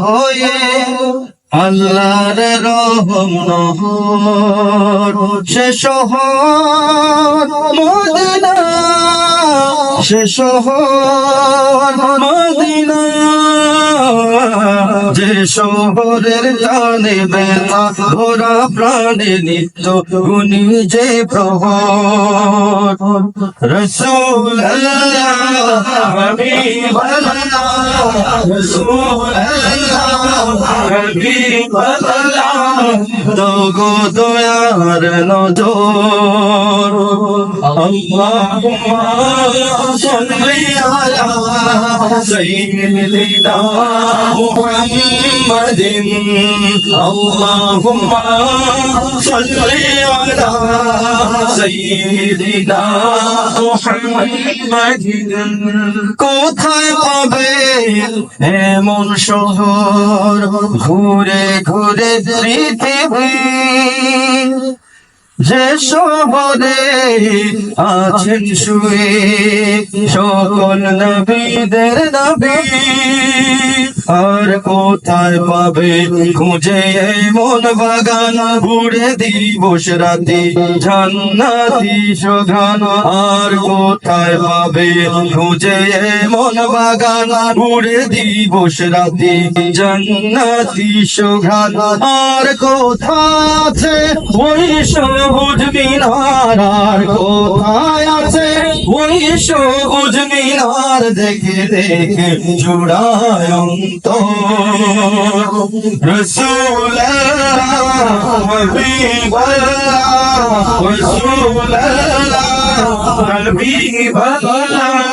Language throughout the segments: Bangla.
হয়ে আল্লাহর রহম নহর। সে শহর মদিনা। সে শহর মদিনা। শহরের জানে বেতা ভোরা প্রাণে নিত্য গুনি যে প্রহর। রসুল দগো দয়ার নজর আল্লাহুম্মা সাল্লি আলা সাইয়্যিদিনা মুহাম্মাদিন মুহাম্মাদিন কোথায় পাবে এমন শহর? ঘুরে ঘুরে পৃথিবী যে শহরে আছেন শুয়ে, সকল নবীদের নবী আর কোথায় পাবে খুঁজে মন বাগান? ঘুরে দিবস রাতে জান্নাতি সুঘান আর কোথায় পাবে খুঁজে মন বাগান? ঘুরে দিবস রাতে জান্নাতি সুঘান আর কোথায় আছে ওই সবুজ মিনার কোথায় আছে? ওই সবুজ মিনার দেখে দেখে জুড়ায় তো রসুল রসুল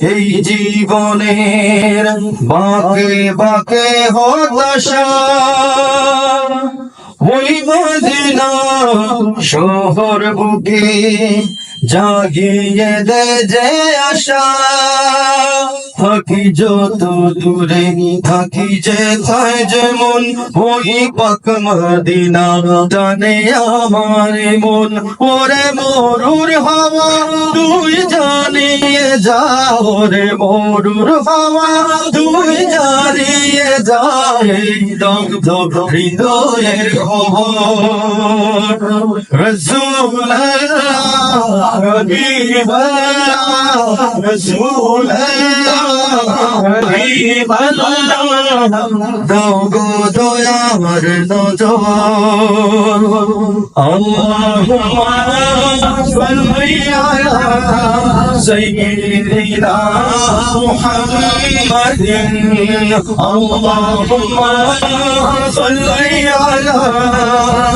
এই জীবনের বাকে বাকে হতাশা ওই মদিনা শহর বুকে জাগিয়ে দে যে আশা, থাকি যত দূরে থাকি যে থাই যেমন, ওই পাক মদিনা জানে আমার মন। ওরে মরুর হাওয়া, তুই জানিয়ে যা ওরে মরুর হাওয়া, তুই জানিয়ে যা দগ্ধ হৃদয়ের খবর। রসুল حبيب الله رسول الله حبيب الله دوغود يا مرد اللهم صل على سيدنا محمد اللهم صل على